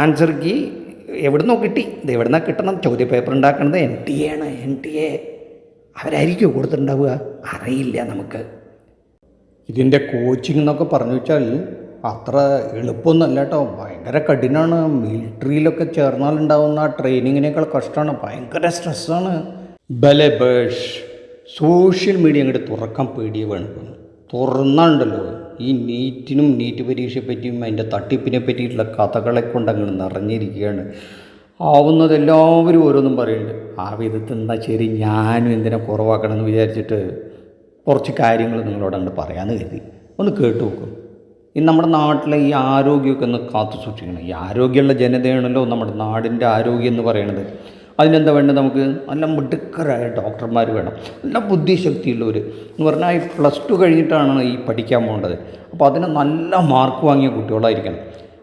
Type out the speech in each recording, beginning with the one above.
Answer key എവിടുന്നോ കിട്ടി. ഇത് എവിടുന്നാ കിട്ടണം? ചോദ്യ പേപ്പർ ഉണ്ടാക്കുന്നത് എൻ ടി എ ആണ്. എൻ ടി എ അവരായിരിക്കുമോ കൊടുത്തിട്ടുണ്ടാവുക? അറിയില്ല നമുക്ക്. ഇതിന്റെ കോച്ചിങ് എന്നൊക്കെ പറഞ്ഞു വെച്ചാൽ അത്ര എളുപ്പമൊന്നുമല്ല കേട്ടോ. ഭയങ്കര കഠിനമാണ് മിലിറ്ററിയിലൊക്കെ ചേർന്നാലുണ്ടാവുന്ന ആ ട്രെയിനിങ്ങിനേക്കാൾ കഷ്ടമാണ്. ഭയങ്കര സ്ട്രെസ്സാണ് ബലബേഷ് സോഷ്യൽ മീഡിയ അങ്ങോട്ട് തുറക്കാൻ പേടിയ വേണം തുറന്നാണ്ടല്ലോ. ഈ നീറ്റിനും നീറ്റ് പരീക്ഷയെ പറ്റിയും അതിന്റെ തട്ടിപ്പിനെ പറ്റിയിട്ടുള്ള കഥകളെ കൊണ്ട് അങ്ങോട്ട് നിറഞ്ഞിരിക്കുകയാണ്. ആവുന്നത് എല്ലാവരും ഓരോന്നും പറയുന്നുണ്ട്. ആ വിധത്തിൽ എന്താ ശരി ഞാനും എന്തിനാ കുറവാക്കണം എന്ന് വിചാരിച്ചിട്ട് കുറച്ച് കാര്യങ്ങൾ നിങ്ങളോട് അങ്ങോട്ട് പറയാമെന്ന് കരുതി. ഒന്ന് കേട്ടു നോക്കും. ഈ നമ്മുടെ നാട്ടിലെ ഈ ആരോഗ്യമൊക്കെ ഒന്ന് കാത്തു സൂക്ഷിക്കണം. ഈ ആരോഗ്യമുള്ള ജനതയാണല്ലോ നമ്മുടെ നാടിന്റെ ആരോഗ്യം എന്ന് പറയുന്നത്. അതിനെന്താ വേണ്ടത് നമുക്ക്? നല്ല മിടുക്കരായ ഡോക്ടർമാർ വേണം. നല്ല ബുദ്ധിശക്തിയുള്ളവർ എന്ന് പറഞ്ഞാൽ ഈ പ്ലസ് ടു കഴിഞ്ഞിട്ടാണ് ഈ പഠിക്കാൻ പോകേണ്ടത്. അപ്പോൾ അതിന് നല്ല മാർക്ക് വാങ്ങിയ കുട്ടികളായിരിക്കണം.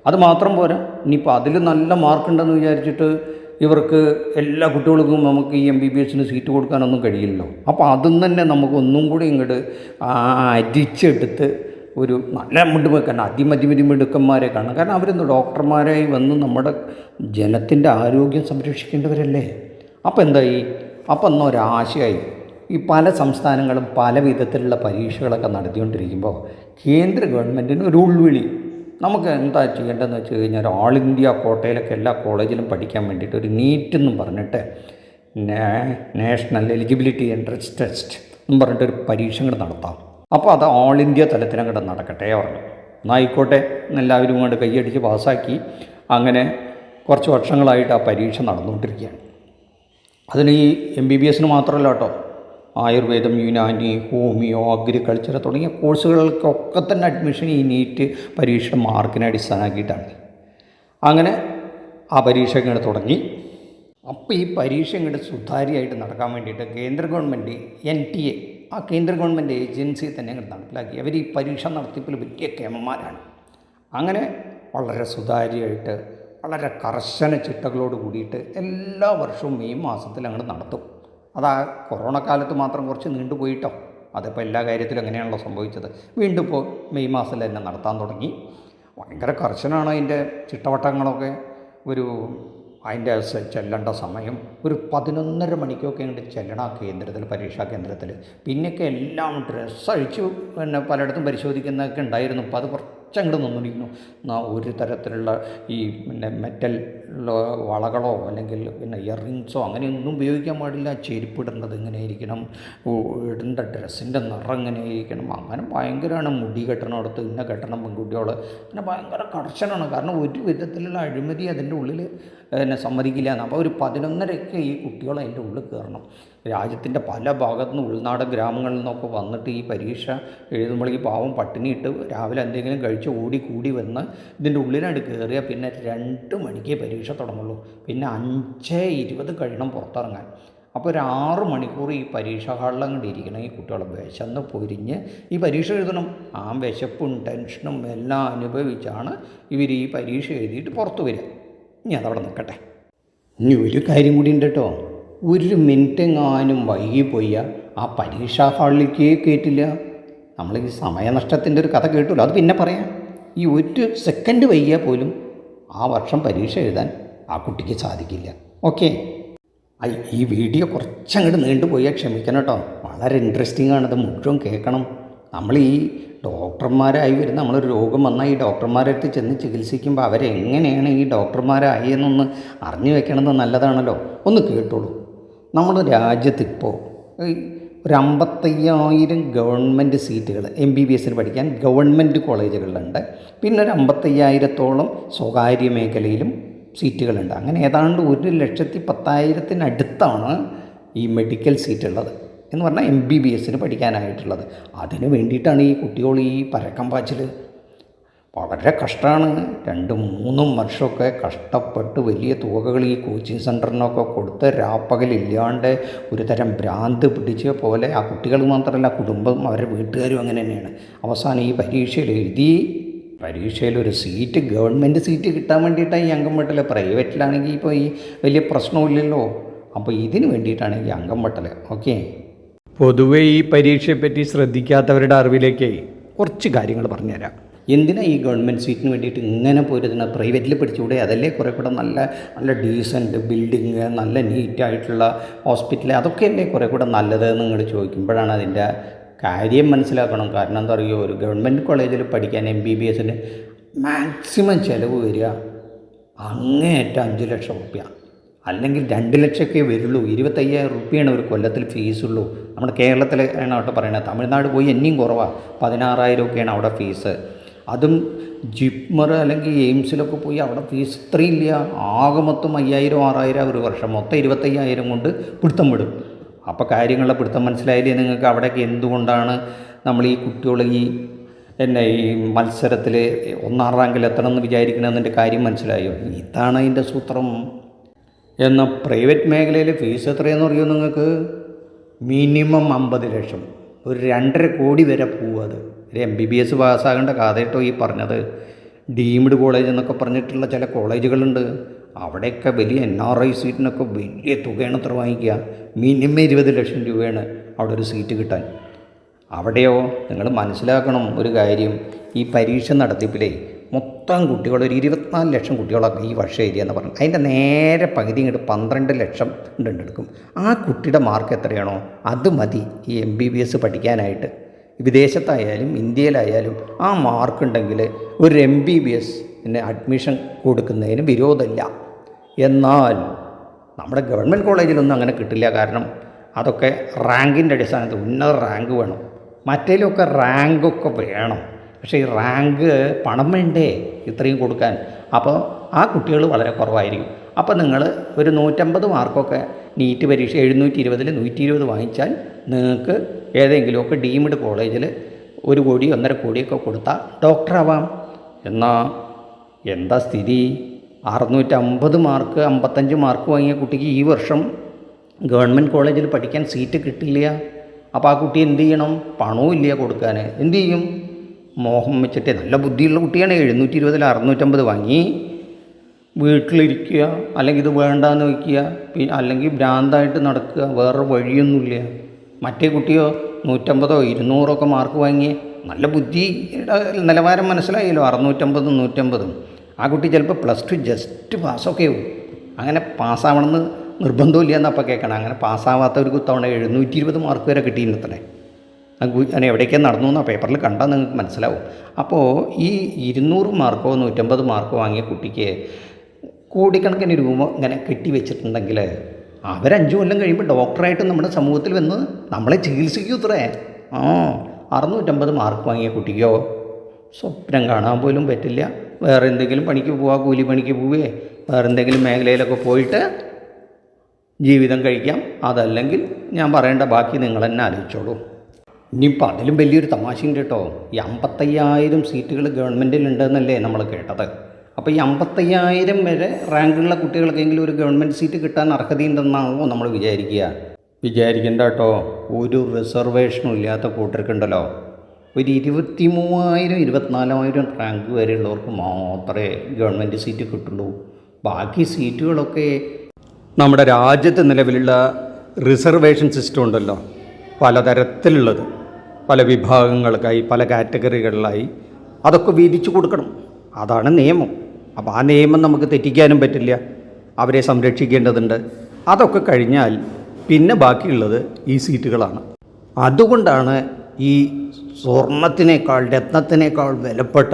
അത് മാത്രം പോരാ. ഇനിയിപ്പോൾ അതിൽ നല്ല മാർക്കുണ്ടെന്ന് വിചാരിച്ചിട്ട് ഇവർക്ക് എല്ലാ കുട്ടികൾക്കും നമുക്ക് ഈ എം ബി ബി എസിന് സീറ്റ് കൊടുക്കാനൊന്നും കഴിയില്ലല്ലോ. അപ്പോൾ അതും തന്നെ നമുക്ക് ഒന്നും കൂടി ഇങ്ങോട്ട് അരിച്ചെടുത്ത് ഒരു നല്ല മിടുക്കൻ അതിമതിമതി മിടുക്കന്മാരെ കാണണം. കാരണം അവരൊന്ന് ഡോക്ടർമാരായി വന്ന് നമ്മുടെ ജനത്തിന്റെ ആരോഗ്യം സംരക്ഷിക്കേണ്ടവരല്ലേ? അപ്പോൾ എന്തായി അപ്പോൾ അന്ന് ഒരാശയായി. ഈ പല സംസ്ഥാനങ്ങളും പല വിധത്തിലുള്ള പരീക്ഷകളൊക്കെ നടത്തിക്കൊണ്ടിരിക്കുമ്പോൾ കേന്ദ്ര ഗവൺമെന്റിന് ഒരു ഉൾവിളി. നമുക്ക് എന്താ ചെയ്യേണ്ടതെന്ന് വെച്ച് കഴിഞ്ഞാൽ ഓൾ ഇന്ത്യ കോട്ടയിലൊക്കെ എല്ലാ കോളേജിലും പഠിക്കാൻ വേണ്ടിയിട്ട് ഒരു നീറ്റ് എന്നും പറഞ്ഞിട്ട് നാഷണൽ എലിജിബിലിറ്റി എൻട്രൻസ് ടെസ്റ്റ് എന്നും പറഞ്ഞിട്ട് ഒരു പരീക്ഷകൾ നടത്താം. അപ്പോൾ അത് ഓൾ ഇന്ത്യ തലത്തിൽ കൂടെ നടക്കട്ടെ പറഞ്ഞു. എന്നായിക്കോട്ടെ എന്നെല്ലാവരും കൊണ്ട് കൈയടിച്ച് പാസ്സാക്കി അങ്ങനെ കുറച്ച് വർഷങ്ങളായിട്ട് ആ പരീക്ഷ നടന്നുകൊണ്ടിരിക്കുകയാണ്. അതിന് ഈ എം ബി ബി എസിന് മാത്രമല്ല കേട്ടോ. ആയുർവേദം യുനാനി ഹോമിയോ അഗ്രികൾച്ചർ തുടങ്ങിയ കോഴ്സുകൾക്കൊക്കെ തന്നെ അഡ്മിഷൻ ഈ നീറ്റ് പരീക്ഷയുടെ മാർക്കിനെ അടിസ്ഥാനമാക്കിയിട്ടാണ്. അങ്ങനെ ആ പരീക്ഷ ഇങ്ങനെ തുടങ്ങി. അപ്പോൾ ഈ പരീക്ഷ ഇങ്ങോട്ട് സുതാര്യമായിട്ട് നടക്കാൻ വേണ്ടിയിട്ട് കേന്ദ്ര ഗവൺമെന്റ് എൻ ടി എ ആ കേന്ദ്ര ഗവൺമെന്റ് ഏജൻസി തന്നെ അങ്ങോട്ട് നടപ്പിലാക്കി. അവർ ഈ പരീക്ഷ നടത്തിപ്പിൽ വലിയ കേമന്മാരാണ്. അങ്ങനെ വളരെ സുതാര്യമായിട്ട് വളരെ കർശന ചിട്ടകളോട് കൂടിയിട്ട് എല്ലാ വർഷവും മെയ് മാസത്തിൽ അങ്ങോട്ട് നടത്തും. അത് ആ കൊറോണ കാലത്ത് മാത്രം കുറച്ച് നീണ്ടുപോയിട്ടോ അതിപ്പോൾ എല്ലാ കാര്യത്തിലും അങ്ങനെയാണല്ലോ സംഭവിച്ചത്. വീണ്ടും ഇപ്പോൾ മെയ് മാസത്തിൽ തന്നെ നടത്താൻ തുടങ്ങി. ഭയങ്കര കർശനമാണ് അതിന്റെ ചിട്ടവട്ടങ്ങളൊക്കെ. ഒരു അതിന്റെ ചെല്ലേണ്ട സമയം ഒരു പതിനൊന്നര മണിക്കൊക്കെ അങ്ങോട്ട് ചെല്ലണം ആ കേന്ദ്രത്തിൽ പരീക്ഷാ കേന്ദ്രത്തിൽ. പിന്നെയൊക്കെ എല്ലാം ഡ്രസ്സ് അഴിച്ചു പിന്നെ പലയിടത്തും പരിശോധിക്കുന്നതൊക്കെ ഉണ്ടായിരുന്നു. അപ്പോൾ അത് കുറച്ചങ്ങോട്ട് നിന്നിരിക്കുന്നു. ഒരു തരത്തിലുള്ള ഈ പിന്നെ മെറ്റൽ വളകളോ അല്ലെങ്കിൽ പിന്നെ ഇയറിങ്സോ അങ്ങനെയൊന്നും ഉപയോഗിക്കാൻ പാടില്ല. ചെരുപ്പിടുന്നത് ഇങ്ങനെ ഇരിക്കണം ഇടേണ്ട ഡ്രസ്സിന്റെ നിറം എങ്ങനെയായിരിക്കണം? അങ്ങനെ ഭയങ്കരമാണ് മുടി കെട്ടണടുത്ത് ഇന്ന കെട്ടണം പെൺകുട്ടികൾ പിന്നെ ഭയങ്കര കർശനമാണ്. കാരണം ഒരു വിധത്തിലുള്ള അഴിമതി അതിന്റെ ഉള്ളിൽ എന്നെ സമ്മതിക്കില്ല. അപ്പോൾ ഒരു പതിനൊന്നരയ്ക്ക് ഈ കുട്ടികൾ അതിന്റെ ഉള്ളിൽ കയറണം. രാജ്യത്തിന്റെ പല ഭാഗത്തു നിന്ന് ഗ്രാമങ്ങളിൽ നിന്നൊക്കെ വന്നിട്ട് ഈ പരീക്ഷ എഴുതുമ്പോഴേക്ക് പാവം പട്ടിണിയിട്ട് രാവിലെ എന്തെങ്കിലും കഴിച്ച് ഓടി കൂടി വന്ന് ഇതിന്റെ ഉള്ളിലാണ് കയറിയാൽ പിന്നെ രണ്ട് മണിക്ക് പരീക്ഷ തുടങ്ങുള്ളൂ. പിന്നെ അഞ്ച് ഇരുപത് കഴിയണം പുറത്തിറങ്ങാൻ. അപ്പോൾ ഒരു ആറ് മണിക്കൂർ ഈ പരീക്ഷാ ഹാളിൽ അങ്ങോട്ട് ഇരിക്കണം ഈ കുട്ടികളെ. വിശന്ന് പൊരിഞ്ഞ് ഈ പരീക്ഷ എഴുതണം. ആ വിശപ്പും ടെൻഷനും എല്ലാം അനുഭവിച്ചാണ് ഇവർ ഈ പരീക്ഷ എഴുതിയിട്ട് പുറത്തു വരിക. ഇനി അതവിടെ നിൽക്കട്ടെ. ഇനി ഒരു കാര്യം കൂടി ഉണ്ട് കേട്ടോ. ഒരു മിനിറ്റ് എങ്ങാനും പോയ ആ പരീക്ഷാ ഹാളിലേക്ക് കയറ്റില്ല. നമ്മൾ ഈ സമയനഷ്ടത്തിന്റെ ഒരു കഥ കേട്ടുല്ലോ. അത് പിന്നെ പറയാം. ഈ ഒരു സെക്കൻഡ് വൈകിയാൽ പോലും ആ വർഷം പരീക്ഷ എഴുതാൻ ആ കുട്ടിക്ക് സാധിക്കില്ല. ഓക്കെ? ഈ വീഡിയോ കുറച്ചങ്ങോട്ട് നീണ്ടുപോയാൽ ക്ഷമിക്കണം കേട്ടോ. വളരെ ഇൻട്രസ്റ്റിംഗ് ആണ്. ഇത് മുഴുവൻ കേൾക്കണം. നമ്മൾ ഈ ഡോക്ടർമാരായി വരുന്ന നമ്മളൊരു രോഗം വന്നാൽ ഈ ഡോക്ടർമാരെ അടുത്ത് ചെന്ന് ചികിത്സിക്കുമ്പോൾ അവരെങ്ങനെയാണ് ഈ ഡോക്ടർമാരായി എന്നൊന്ന് അറിഞ്ഞു വെക്കണമെന്ന് നല്ലതാണല്ലോ. ഒന്ന് കേട്ടോളൂ. നമ്മുടെ രാജ്യത്തിപ്പോൾ ഒരു അമ്പത്തയ്യായിരം ഗവൺമെന്റ് സീറ്റുകൾ എം ബി ബി എസിന് പഠിക്കാൻ ഗവൺമെന്റ് കോളേജുകളിലുണ്ട്. പിന്നെ ഒരു അമ്പത്തയ്യായിരത്തോളം സ്വകാര്യ മേഖലയിലും സീറ്റുകളുണ്ട്. അങ്ങനെ ഏതാണ്ട് ഒരു ലക്ഷത്തി പത്തായിരത്തിനടുത്താണ് ഈ മെഡിക്കൽ സീറ്റുള്ളത് എന്ന് പറഞ്ഞാൽ എം ബി ബി എസിന് പഠിക്കാനായിട്ടുള്ളത്. അതിന് വേണ്ടിയിട്ടാണ് ഈ കുട്ടികൾ ഈ പരക്കം പാച്ചിൽ വളരെ കഷ്ടമാണ്. രണ്ടും മൂന്നും വർഷമൊക്കെ കഷ്ടപ്പെട്ട് വലിയ തുകകൾ ഈ കോച്ചിങ് സെന്ററിനൊക്കെ കൊടുത്ത് രാപ്പകലില്ലാണ്ട് ഒരു തരം ഭ്രാന്ത് പിടിച്ച പോലെ ആ കുട്ടികൾ മാത്രമല്ല കുടുംബം അവരുടെ വീട്ടുകാരും അങ്ങനെ തന്നെയാണ്. അവസാനം ഈ പരീക്ഷയിൽ എഴുതി പരീക്ഷയിൽ ഒരു സീറ്റ് ഗവൺമെന്റ് സീറ്റ് കിട്ടാൻ വേണ്ടിയിട്ടാണ് ഈ അംഗംവട്ടൽ പ്രൈവറ്റിലാണെങ്കിൽ ഇപ്പോൾ ഈ വലിയ പ്രശ്നമില്ലല്ലോ. അപ്പോൾ ഇതിന് വേണ്ടിയിട്ടാണ് ഈ അംഗംവട്ടൽ ഓക്കെ? പൊതുവേ ഈ പരീക്ഷയെപ്പറ്റി ശ്രദ്ധിക്കാത്തവരുടെ അറിവിലേക്ക് കുറച്ച് കാര്യങ്ങൾ പറഞ്ഞുതരാം. എന്തിനാ ഈ ഗവൺമെന്റ് സീറ്റിന് വേണ്ടിയിട്ട് ഇങ്ങനെ പോയിരുന്ന പ്രൈവറ്റിൽ പഠിച്ചുകൂടെ അതല്ലേ കുറേ കൂടെ നല്ല നല്ല ഡീസന്റ് ബിൽഡിങ് നല്ല നീറ്റായിട്ടുള്ള ഹോസ്പിറ്റൽ അതൊക്കെയല്ലേ കുറേ കൂടെ നല്ലത് നിങ്ങൾ ചോദിക്കുമ്പോഴാണ് അതിന്റെ കാര്യം മനസ്സിലാക്കണം. കാരണം എന്താ പറയുക ഒരു ഗവൺമെന്റ് കോളേജിൽ പഠിക്കാൻ എം ബി ബി എസിന് മാക്സിമം ചിലവ് വരിക അങ്ങേയറ്റം അഞ്ച് ലക്ഷം റുപ്യ. അല്ലെങ്കിൽ രണ്ട് ലക്ഷമൊക്കെ വരുള്ളൂ. ഇരുപത്തയ്യായിരം റുപ്യാണ് ഒരു കൊല്ലത്തിൽ ഫീസുള്ളൂ. നമ്മുടെ കേരളത്തിലാണ് അവിടെ പറയുന്നത്? തമിഴ്നാട് പോയി എന്നെയും കുറവാണ് പതിനാറായിരം ഒക്കെയാണ് അവിടെ ഫീസ്. അതും ജിപ്മർ അല്ലെങ്കിൽ എയിംസിലൊക്കെ പോയി അവിടെ ഫീസ് ഇത്രയില്ല ആകെ മൊത്തം അയ്യായിരം ആറായിരം ഒരു വർഷം. മൊത്തം ഇരുപത്തയ്യായിരം കൊണ്ട് പിടുത്തം വിടും. അപ്പോൾ കാര്യങ്ങളുടെ പിടുത്തം മനസ്സിലായില്ലേ നിങ്ങൾക്ക്? അവിടെയൊക്കെ എന്തുകൊണ്ടാണ് നമ്മൾ ഈ കുട്ടികൾ ഈ എന്നെ ഈ മത്സരത്തിൽ ഒന്നാം റാങ്കിൽ എത്തണം എന്ന് വിചാരിക്കണമെന്നതിന്റെ കാര്യം മനസ്സിലായോ? ഇതാണ് അതിന്റെ സൂത്രം. എന്നാൽ പ്രൈവറ്റ് മേഖലയിൽ ഫീസ് എത്രയെന്ന് അറിയോ നിങ്ങൾക്ക്? മിനിമം അമ്പത് ലക്ഷം. ഒരു രണ്ടര കോടി വരെ പോവും അത്. ഒരു എം ബി ബി എസ് പാസ്സാകേണ്ട കഥയിട്ടോ ഈ പറഞ്ഞത്. ഡീംഡ് കോളേജ് എന്നൊക്കെ പറഞ്ഞിട്ടുള്ള ചില കോളേജുകളുണ്ട്. അവിടെയൊക്കെ വലിയ എൻ ആർ ഐ സീറ്റിനൊക്കെ വലിയ തുകയാണ് അത്ര വാങ്ങിക്കുക. മിനിമം ഇരുപത് ലക്ഷം രൂപയാണ് അവിടെ ഒരു സീറ്റ് കിട്ടാൻ. അവിടെയോ നിങ്ങൾ മനസ്സിലാക്കണം ഒരു കാര്യം. ഈ പരീക്ഷ നടത്തിപ്പിലേ മൊത്തം കുട്ടികൾ ഒരു ഇരുപത്തിനാല് ലക്ഷം കുട്ടികളൊക്കെ ഈ വർഷം ഏരിയ എന്ന് പറഞ്ഞു അതിന്റെ നേരെ പകുതി ഇങ്ങോട്ട് പന്ത്രണ്ട് ലക്ഷം ഉണ്ടെടുക്കും. ആ കുട്ടിയുടെ മാർക്ക് എത്രയാണോ? അത് മതി ഈ എം ബി ബി എസ് പഠിക്കാനായിട്ട്. വിദേശത്തായാലും ഇന്ത്യയിലായാലും ആ മാർക്ക് ഉണ്ടെങ്കിൽ ഒരു എം ബി ബി എസിന് അഡ്മിഷൻ കൊടുക്കുന്നതിന് വിരോധമില്ല. എന്നാൽ നമ്മുടെ ഗവൺമെന്റ് കോളേജിലൊന്നും അങ്ങനെ കിട്ടില്ല. കാരണം അതൊക്കെ റാങ്കിന്റെ അടിസ്ഥാനത്തിൽ ഉന്നത റാങ്ക് വേണം. മറ്റേലൊക്കെ റാങ്കൊക്കെ വേണം. പക്ഷേ ഈ റാങ്ക് പണം വേണ്ടേ ഇത്രയും കൊടുക്കാൻ? അപ്പോൾ ആ കുട്ടികൾ വളരെ കുറവായിരിക്കും. അപ്പോൾ നിങ്ങൾ ഒരു നൂറ്റമ്പത് മാർക്കൊക്കെ നീറ്റ് പരീക്ഷ എഴുന്നൂറ്റി ഇരുപതിൽ നൂറ്റി ഇരുപത് വാങ്ങിച്ചാൽ നിങ്ങൾക്ക് ഏതെങ്കിലുമൊക്കെ ഡീംഡ് കോളേജിൽ ഒരു കോടി ഒന്നര കോടിയൊക്കെ കൊടുത്താൽ ഡോക്ടറാവാം. എന്നാൽ എന്താ സ്ഥിതി? അറുന്നൂറ്റമ്പത് മാർക്ക് അമ്പത്തഞ്ച് മാർക്ക് വാങ്ങിയ കുട്ടിക്ക് ഈ വർഷം ഗവൺമെന്റ് കോളേജിൽ പഠിക്കാൻ സീറ്റ് കിട്ടില്ല. അപ്പോൾ ആ കുട്ടി എന്ത് ചെയ്യണം? പണവും ഇല്ല കൊടുക്കാൻ എന്ത് ചെയ്യും? മോഹം വെച്ചിട്ട് നല്ല ബുദ്ധിയുള്ള കുട്ടിയാണ്. എഴുന്നൂറ്റി ഇരുപതിൽ അറുന്നൂറ്റമ്പത് വാങ്ങി. വീട്ടിലിരിക്കുക അല്ലെങ്കിൽ ഇത് വേണ്ടാന്ന് വയ്ക്കുക അല്ലെങ്കിൽ ഭ്രാന്തായിട്ട് നടക്കുക വേറെ വഴിയൊന്നുമില്ല. മറ്റേ കുട്ടിയോ നൂറ്റമ്പതോ ഇരുന്നൂറോ ഒക്കെ മാർക്ക് വാങ്ങി നല്ല ബുദ്ധിയുടെ നിലവാരം മനസ്സിലായല്ലോ അറുന്നൂറ്റമ്പതും നൂറ്റമ്പതും. ആ കുട്ടി ചിലപ്പോൾ പ്ലസ് ടു ജസ്റ്റ് പാസ്സൊക്കെ ആവും. അങ്ങനെ പാസ്സാവണമെന്ന് നിർബന്ധമില്ല എന്നപ്പോൾ കേൾക്കണം. അങ്ങനെ പാസ്സാവാത്തവർക്ക് തവണ എഴുന്നൂറ്റി ഇരുപത് മാർക്ക് വരെ കിട്ടിയിരുന്നത്രേ അങ്ങനെ എവിടേക്കാണ് നടന്നു എന്നാൽ പേപ്പറിൽ കണ്ടാൽ നിങ്ങൾക്ക് മനസ്സിലാവും. അപ്പോൾ ഈ ഇരുന്നൂറ് മാർക്കോ നൂറ്റമ്പത് മാർക്കോ വാങ്ങിയ കുട്ടിക്ക് കോടിക്കണക്കിന് രൂപ ഇങ്ങനെ കെട്ടി അവരഞ്ചു കൊല്ലം കഴിയുമ്പോൾ ഡോക്ടറായിട്ട് നമ്മുടെ സമൂഹത്തിൽ വന്ന് നമ്മളെ ചികിത്സിക്കൂ ഇത്രേ. ആ അറുന്നൂറ്റമ്പത് മാർക്ക് വാങ്ങിയ കുട്ടിക്കോ? സ്വപ്നം കാണാൻ പോലും പറ്റില്ല. വേറെ എന്തെങ്കിലും പണിക്ക് പോവാ കൂലി പണിക്ക് പോവേ. വേറെ എന്തെങ്കിലും മേഖലയിലൊക്കെ പോയിട്ട് ജീവിതം കഴിക്കാം. അതല്ലെങ്കിൽ ഞാൻ പറയേണ്ട ബാക്കി നിങ്ങൾ തന്നെ ആലോചിച്ചോളൂ. ഇനിയിപ്പോൾ അതിലും വലിയൊരു തമാശയും കേട്ടോ. ഈ അമ്പത്തയ്യായിരം സീറ്റുകൾ ഗവൺമെന്റിലുണ്ടെന്നല്ലേ നമ്മൾ കേട്ടത്. അപ്പോൾ ഈ അമ്പത്തയ്യായിരം വരെ റാങ്കുള്ള കുട്ടികൾക്കെങ്കിലും ഒരു ഗവൺമെന്റ് സീറ്റ് കിട്ടാൻ അർഹതയുണ്ടെന്നാണോ നമ്മൾ വിചാരിക്കുക? വിചാരിക്കേണ്ട കേട്ടോ ഒരു റിസർവേഷനും ഇല്ലാത്ത കൂട്ടർക്കുണ്ടല്ലോ. ഒരു ഇരുപത്തി മൂവായിരം ഇരുപത്തിനാലായിരം റാങ്ക് വരെയുള്ളവർക്ക് മാത്രമേ ഗവൺമെന്റ് സീറ്റ് കിട്ടുള്ളൂ. ബാക്കി സീറ്റുകളൊക്കെ നമ്മുടെ രാജ്യത്ത് നിലവിലുള്ള റിസർവേഷൻ സിസ്റ്റം ഉണ്ടല്ലോ. പലതരത്തിലുള്ളത്. പല വിഭാഗങ്ങൾക്കായി പല കാറ്റഗറികളിലായി അതൊക്കെ വീതിച്ചു കൊടുക്കണം. അതാണ് നിയമം. അപ്പോൾ ആ നിയമം നമുക്ക് തെറ്റിക്കാനും പറ്റില്ല. അവരെ സംരക്ഷിക്കേണ്ടതുണ്ട്. അതൊക്കെ കഴിഞ്ഞാൽ പിന്നെ ബാക്കിയുള്ളത് ഈ സീറ്റുകളാണ്. അതുകൊണ്ടാണ് ഈ സ്വർണത്തിനേക്കാൾ രത്നത്തിനേക്കാൾ വിലപ്പെട്ട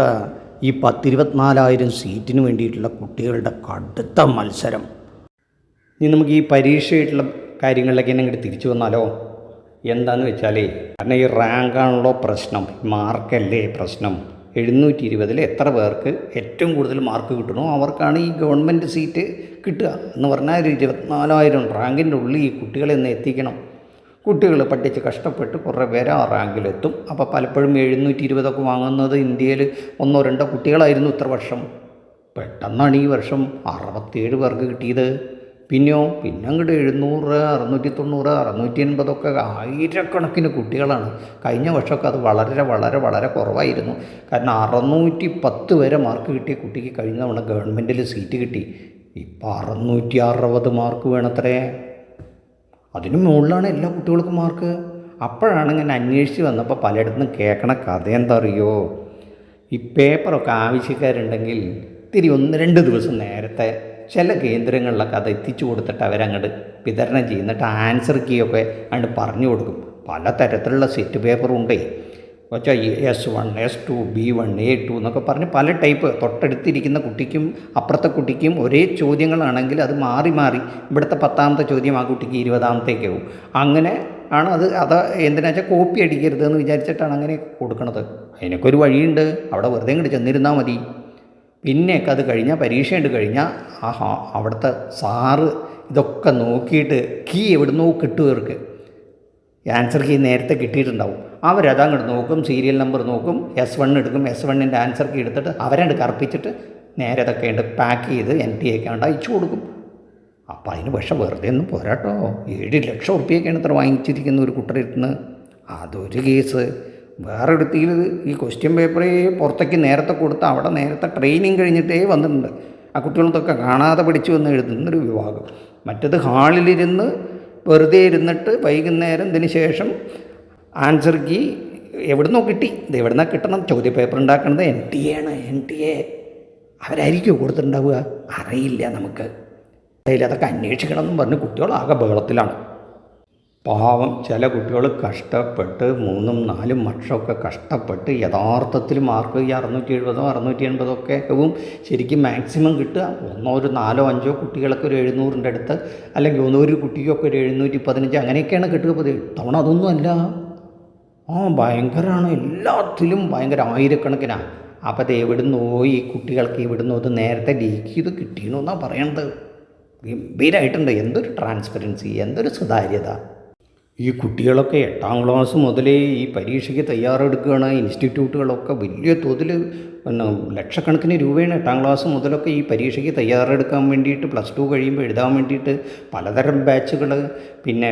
ഈ പത്തിരുപത്തിനാലായിരം സീറ്റിന് വേണ്ടിയിട്ടുള്ള കുട്ടികളുടെ കടുത്ത മത്സരം. ഇനി നമുക്ക് ഈ പരീക്ഷയായിട്ടുള്ള കാര്യങ്ങളിലേക്ക് തന്നെ ഇങ്ങോട്ട് തിരിച്ചു വന്നാലോ? എന്താണെന്ന് വെച്ചാലേ കാരണം ഈ റാങ്കാണല്ലോ പ്രശ്നം മാർക്കല്ലേ പ്രശ്നം. എഴുന്നൂറ്റി ഇരുപതിൽ എത്ര പേർക്ക് ഏറ്റവും കൂടുതൽ മാർക്ക് കിട്ടണോ അവർക്കാണ് ഈ ഗവൺമെന്റ് സീറ്റ് കിട്ടുക. എന്ന് പറഞ്ഞാൽ ഒരു ഇരുപത്തിനാലായിരം റാങ്കിന്റെ ഉള്ളിൽ ഈ കുട്ടികളെ ഒന്ന് എത്തിക്കണം. കുട്ടികൾ പഠിച്ച് കഷ്ടപ്പെട്ട് കുറേ പേര് ആ റാങ്കിലെത്തും. അപ്പോൾ പലപ്പോഴും എഴുന്നൂറ്റി ഇരുപതൊക്കെ വാങ്ങുന്നത് ഇന്ത്യയിൽ ഒന്നോ രണ്ടോ കുട്ടികളായിരുന്നു ഇത്ര വർഷം. പെട്ടെന്നാണ് ഈ വർഷം അറുപത്തേഴ് പേർക്ക് കിട്ടിയത്. പിന്നെയോ? പിന്നെ അങ്ങോട്ട് എഴുന്നൂറ് അറുന്നൂറ്റി തൊണ്ണൂറ് അറുന്നൂറ്റി എൺപതൊക്കെ ആയിരക്കണക്കിന് കുട്ടികളാണ്. കഴിഞ്ഞ വർഷമൊക്കെ അത് വളരെ വളരെ വളരെ കുറവായിരുന്നു. കാരണം അറുന്നൂറ്റി പത്ത് വരെ മാർക്ക് കിട്ടിയ കുട്ടിക്ക് കഴിഞ്ഞ തവണ ഗവൺമെന്റിൽ സീറ്റ് കിട്ടി. ഇപ്പം അറുന്നൂറ്റി അറുപത് മാർക്ക് വേണത്രേ. അതിനു മുകളിലാണ് എല്ലാ കുട്ടികൾക്കും മാർക്ക്. അപ്പോഴാണ് ഇങ്ങനെ അന്വേഷിച്ച് വന്നപ്പോൾ പലയിടത്തും കേൾക്കണ കഥ എന്താ അറിയോ ഈ പേപ്പറൊക്കെ ആവശ്യക്കാരുണ്ടെങ്കിൽ ഇത്തിരി ഒന്ന് രണ്ട് ദിവസം നേരത്തെ ചില കേന്ദ്രങ്ങളിലൊക്കെ അത് എത്തിച്ചു കൊടുത്തിട്ട് അവരങ്ങോട്ട് വിതരണം ചെയ്യുന്നിട്ട് ആൻസർ കീയൊക്കെ അങ്ങോട്ട് പറഞ്ഞു കൊടുക്കും. പല തരത്തിലുള്ള സെറ്റ് പേപ്പറും ഉണ്ട്. വെച്ചാൽ S one S two B one A two എന്നൊക്കെ പറഞ്ഞ് പല ടൈപ്പ് തൊട്ടടുത്തിരിക്കുന്ന കുട്ടിക്കും അപ്പുറത്തെ കുട്ടിക്കും ഒരേ ചോദ്യങ്ങളാണെങ്കിൽ അത് മാറി മാറി ഇവിടുത്തെ പത്താമത്തെ ചോദ്യം ആ കുട്ടിക്ക് ഇരുപതാമത്തേക്കാവും അങ്ങനെ ആണ് അത് അത് എന്തിനാ വെച്ചാൽ കോപ്പി അടിക്കരുത് എന്ന് വിചാരിച്ചിട്ടാണ് അങ്ങനെ കൊടുക്കണത്. അതിനൊക്കെ ഒരു വഴിയുണ്ട്. അവിടെ വെറുതെ ഇങ്ങോട്ട് ചെന്നിരുന്നാൽ മതി. പിന്നെയൊക്കെ അത് കഴിഞ്ഞാൽ പരീക്ഷ ഉണ്ട് കഴിഞ്ഞാൽ ആഹാ അവിടുത്തെ സാറ് ഇതൊക്കെ നോക്കിയിട്ട് കീ എവിടുന്നോ കിട്ടും ഇവർക്ക്. ആൻസർ കീ നേരത്തെ കിട്ടിയിട്ടുണ്ടാവും. അവരത് അങ്ങോട്ട് നോക്കും സീരിയൽ നമ്പർ നോക്കും എസ് വൺ എടുക്കും എസ് വണ്ണിന്റെ ആൻസർ കീ എടുത്തിട്ട് അവരങ്ങോട്ട് കറുപ്പിച്ചിട്ട് നേരെ അതൊക്കെ ഉണ്ട് പാക്ക് ചെയ്ത് എൻ ടി ഒക്കെ അയച്ചു കൊടുക്കും. അപ്പം അതിന് പക്ഷെ വെറുതെ ഒന്നും പോരാട്ടോ. ഏഴ് ലക്ഷം ഉറുപ്പ്യൊക്കെയാണ് ഇത്ര വാങ്ങിച്ചിരിക്കുന്ന ഒരു കുട്ടരത്തിന് അതൊരു കേസ് വേറെ എടുത്തിൽ ഈ ക്വസ്റ്റ്യൻ പേപ്പർ പുറത്തേക്ക് നേരത്തെ കൊടുത്ത് അവിടെ നേരത്തെ ട്രെയിനിങ് കഴിഞ്ഞിട്ടേ വന്നിട്ടുണ്ട്. ആ കുട്ടികളൊക്കെ കാണാതെ പഠിച്ചു വന്ന് എഴുതുന്നൊരു വിഭാഗം. മറ്റത് ഹാളിലിരുന്ന് വെറുതെ ഇരുന്നിട്ട് വൈകുന്നേരം ഇതിന് ശേഷം ആൻസർ കീ എവിടുന്നോ കിട്ടി. ഇത് എവിടുന്നാ കിട്ടണം? ചോദ്യ പേപ്പർ ഉണ്ടാക്കുന്നത് എൻ ടി എ ആണ്. എൻ ടി എ അവരായിരിക്കുമോ കൊടുത്തിട്ടുണ്ടാവുക? അറിയില്ല നമുക്ക്. അതിൽ അതൊക്കെ അന്വേഷിക്കണം എന്നും പറഞ്ഞ് കുട്ടികൾ ആകെ ബഹളത്തിലാണ്. പാവം ചില കുട്ടികൾ കഷ്ടപ്പെട്ട് മൂന്നും നാലും വർഷമൊക്കെ കഷ്ടപ്പെട്ട് യഥാർത്ഥത്തിൽ മാർക്ക് ഈ അറുന്നൂറ്റി എഴുപതോ അറുന്നൂറ്റി എൺപതോ ഒക്കെ ശരിക്കും മാക്സിമം കിട്ടുക. ഒന്നോ ഒരു നാലോ അഞ്ചോ കുട്ടികളൊക്കെ ഒരു എഴുന്നൂറിന്റെ അടുത്ത് അല്ലെങ്കിൽ ഒന്നോ ഒരു കുട്ടിക്കൊക്കെ ഒരു എഴുന്നൂറ്റി പതിനഞ്ച് അങ്ങനെയൊക്കെയാണ് കിട്ടുക പതി തവണ അതൊന്നുമല്ല ആ ഭയങ്കരമാണ് എല്ലാത്തിലും ഭയങ്കര ആയിരക്കണക്കിനാണ് അപ്പോൾ അത് എവിടുന്നോ ഈ കുട്ടികൾക്ക് എവിടുന്നോ അത് നേരത്തെ ലീക്ക് ചെയ്ത് കിട്ടിയെന്നാണ് പറയണത്. ഗംഭീരമായിട്ടുണ്ട് എന്തൊരു ട്രാൻസ്പെറൻസി എന്തൊരു സുതാര്യത. ഈ കുട്ടികളൊക്കെ എട്ടാം ക്ലാസ് മുതലേ ഈ പരീക്ഷയ്ക്ക് തയ്യാറെടുക്കുകയാണ്. ഇൻസ്റ്റിറ്റ്യൂട്ടുകളൊക്കെ വലിയ തോതിൽ പിന്നെ ലക്ഷക്കണക്കിന് രൂപയാണ് എട്ടാം ക്ലാസ് മുതലൊക്കെ ഈ പരീക്ഷയ്ക്ക് തയ്യാറെടുക്കാൻ വേണ്ടിയിട്ട് പ്ലസ് ടു കഴിയുമ്പോൾ എഴുതാൻ വേണ്ടിയിട്ട് പലതരം ബാച്ചുകൾ പിന്നെ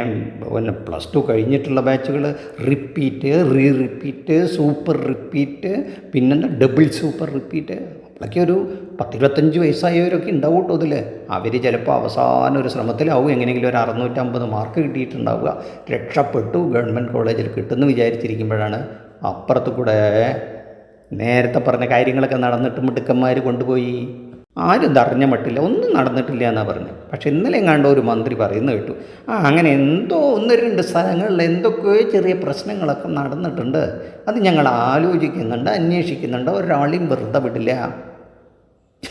പിന്നെ പ്ലസ് ടു കഴിഞ്ഞിട്ടുള്ള ബാച്ചുകൾ repeat re repeat super repeat പിന്നെന്താ ഡബിൾ സൂപ്പർ റിപ്പീറ്റ് അപ്പോഴൊക്കെ ഒരു പത്തിരുപത്തഞ്ച് വയസ്സായവരൊക്കെ ഉണ്ടാവും കേട്ടോ ഇതിൽ അവർ ചിലപ്പോൾ അവസാന ഒരു ശ്രമത്തിലാവും. എങ്ങനെയെങ്കിലും ഒരു അറുന്നൂറ്റമ്പത് മാർക്ക് കിട്ടിയിട്ടുണ്ടാവുക. രക്ഷപ്പെട്ടു. ഗവൺമെന്റ് കോളേജിൽ കിട്ടുമെന്ന് വിചാരിച്ചിരിക്കുമ്പോഴാണ് അപ്പുറത്ത് കൂടെ നേരത്തെ പറഞ്ഞ കാര്യങ്ങളൊക്കെ നടന്നിട്ട് മിടുക്കന്മാർ കൊണ്ടുപോയി. ആരും തറഞ്ഞ മട്ടില്ല. ഒന്നും നടന്നിട്ടില്ല എന്നാണ് പറഞ്ഞത് പക്ഷെ ഇന്നലെ എങ്ങാണ്ട് ഒരു മന്ത്രി പറയുന്നത് കേട്ടു. ആ അങ്ങനെ എന്തോ ഒന്ന് രണ്ട് സ്ഥലങ്ങളിൽ എന്തൊക്കെയോ ചെറിയ പ്രശ്നങ്ങളൊക്കെ നടന്നിട്ടുണ്ട്. അത് ഞങ്ങൾ ആലോചിക്കുന്നുണ്ട് അന്വേഷിക്കുന്നുണ്ട്. ഒരാളെയും വെറുതെ വിടില്ല.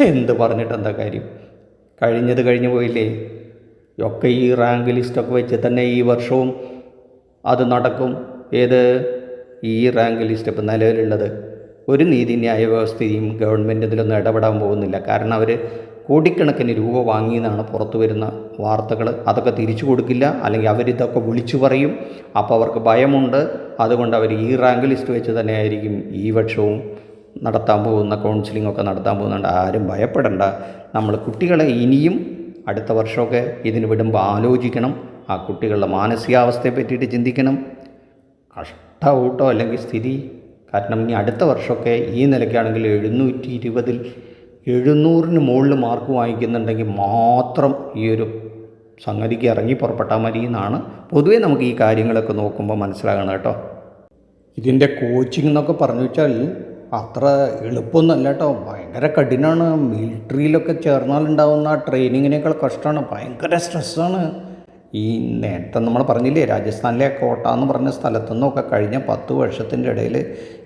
എന്ത് പറഞ്ഞിട്ട് എന്താ കാര്യം? കഴിഞ്ഞത് കഴിഞ്ഞു പോയില്ലേ? ഒക്കെ ഈ റാങ്ക് ലിസ്റ്റൊക്കെ വെച്ച് തന്നെ ഈ വർഷവും അത് നടക്കും. ഏത്? ഈ റാങ്ക് ലിസ്റ്റ് ഇപ്പം നിലവിലുള്ളത്. ഒരു നീതിന്യായ വ്യവസ്ഥയും ഗവൺമെന്റ് ഇതിലൊന്നും ഇടപെടാൻ പോകുന്നില്ല. കാരണം അവർ കോടിക്കണക്കിന് രൂപ വാങ്ങിയെന്നാണ് പുറത്തു വരുന്ന വാർത്തകൾ. അതൊക്കെ തിരിച്ചു കൊടുക്കില്ല. അല്ലെങ്കിൽ അവരിതൊക്കെ വിളിച്ചു പറയും. അപ്പോൾ അവർക്ക് ഭയമുണ്ട്. അതുകൊണ്ട് അവർ ഈ റാങ്ക് ലിസ്റ്റ് വെച്ച് തന്നെ ആയിരിക്കും ഈ വർഷവും നടത്താൻ പോകുന്ന കൗൺസിലിംഗ് ഒക്കെ നടത്താൻ പോകുന്നുണ്ട്. ആരും ഭയപ്പെടണ്ട. നമ്മൾ കുട്ടികളെ ഇനിയും അടുത്ത വർഷമൊക്കെ ഇതിന് വിടുമ്പോൾ ആലോചിക്കണം. ആ കുട്ടികളുടെ മാനസികാവസ്ഥയെ പറ്റിയിട്ട് ചിന്തിക്കണം. കഷ്ടകൂട്ടോ അല്ലെങ്കിൽ സ്ഥിതി. കാരണം ഇനി അടുത്ത വർഷമൊക്കെ ഈ നിലയ്ക്കാണെങ്കിൽ എഴുന്നൂറ്റി ഇരുപതിൽ എഴുന്നൂറിന് മുകളിൽ മാർക്ക് വാങ്ങിക്കുന്നുണ്ടെങ്കിൽ മാത്രം ഈ ഒരു സംഗതിക്ക് ഇറങ്ങി പുറപ്പെട്ടാൽ മതി എന്നാണ് പൊതുവേ നമുക്ക് ഈ കാര്യങ്ങളൊക്കെ നോക്കുമ്പോൾ മനസ്സിലാകണം കേട്ടോ. ഇതിന്റെ കോച്ചിങ് എന്നൊക്കെ പറഞ്ഞു വെച്ചാൽ അത്ര എളുപ്പമൊന്നുമല്ല കേട്ടോ. ഭയങ്കര കഠിനമാണ് മിലിറ്ററിയിലൊക്കെ ചേർന്നാലുണ്ടാവുന്ന ആ ട്രെയിനിങ്ങിനേക്കാൾ കഷ്ടമാണ്. ഭയങ്കര സ്ട്രെസ്സാണ്. ഈ നേരത്തെ നമ്മൾ പറഞ്ഞില്ലേ രാജസ്ഥാനിലെ കോട്ട എന്ന് പറഞ്ഞ സ്ഥലത്തു നിന്നൊക്കെ കഴിഞ്ഞ പത്ത് വർഷത്തിന്റെ ഇടയിൽ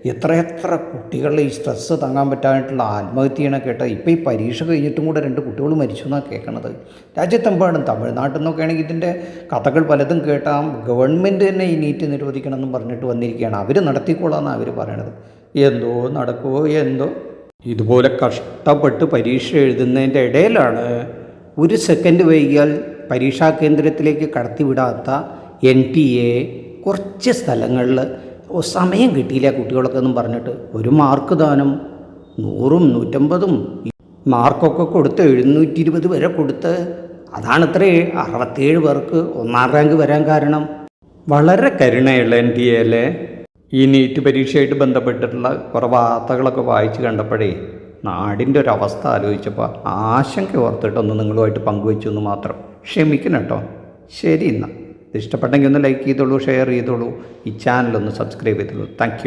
എത്രയെത്ര കുട്ടികളുടെ ഈ സ്ട്രെസ്സ് താങ്ങാൻ പറ്റാനായിട്ടുള്ള ആത്മഹത്യ ചെയ്യണ കേട്ടോ. ഇപ്പോൾ ഈ പരീക്ഷ കഴിഞ്ഞിട്ടും കൂടെ രണ്ട് കുട്ടികൾ മരിച്ചു എന്നാണ് കേൾക്കണത്. രാജ്യത്തെമ്പാടും തമിഴ്നാട്ടിൽ നിന്നൊക്കെ ആണെങ്കിൽ ഇതിന്റെ കഥകൾ പലതും കേട്ടാൽ ഗവൺമെന്റ് തന്നെ ഈ നീറ്റ് നിരോധിക്കണം പറഞ്ഞിട്ട് വന്നിരിക്കുകയാണ്. അവർ നടത്തിക്കോളാമെന്നാണ് അവർ പറയണത്. എന്തോ നടക്കുമോ എന്തോ. ഇതുപോലെ കഷ്ടപ്പെട്ട് പരീക്ഷ എഴുതുന്നതിന്റെ ഇടയിലാണ് ഒരു സെക്കൻഡ് വൈകിയാൽ പരീക്ഷാ കേന്ദ്രത്തിലേക്ക് കടത്തിവിടാത്ത എൻ ടി എ കുറച്ച് സ്ഥലങ്ങളിൽ സമയം കിട്ടിയില്ല കുട്ടികളൊക്കെ എന്നും പറഞ്ഞിട്ട്. ഒരു മാർക്ക് ദാനം നൂറും നൂറ്റമ്പതും. മാർക്കൊക്കെ കൊടുത്ത് എഴുന്നൂറ്റി ഇരുപത് വരെ കൊടുത്ത്. അതാണത്രേ അറുപത്തേഴ് പേർക്ക് ഒന്നാം റാങ്ക് വരാൻ കാരണം. വളരെ കരുണയുള്ള എൻ ടി എയിലെ ഈ നീറ്റ് പരീക്ഷയായിട്ട് ബന്ധപ്പെട്ടിട്ടുള്ള കുറേ വാർത്തകളൊക്കെ വായിച്ച് കണ്ടപ്പോഴേ നാടിന്റെ ഒരു അവസ്ഥ ആലോചിച്ചപ്പോൾ ആശങ്ക ഓർത്തിട്ടൊന്ന് നിങ്ങളുമായിട്ട് പങ്കുവെച്ചു എന്ന് മാത്രം ക്ഷമിക്കണം കേട്ടോ. ശരി എന്നാൽ. ഇഷ്ടപ്പെട്ടെങ്കിൽ ഒന്ന് ലൈക്ക് ചെയ്തോളൂ ഷെയർ ചെയ്തോളൂ. ഈ ചാനലൊന്ന് സബ്സ്ക്രൈബ് ചെയ്തോളൂ. താങ്ക്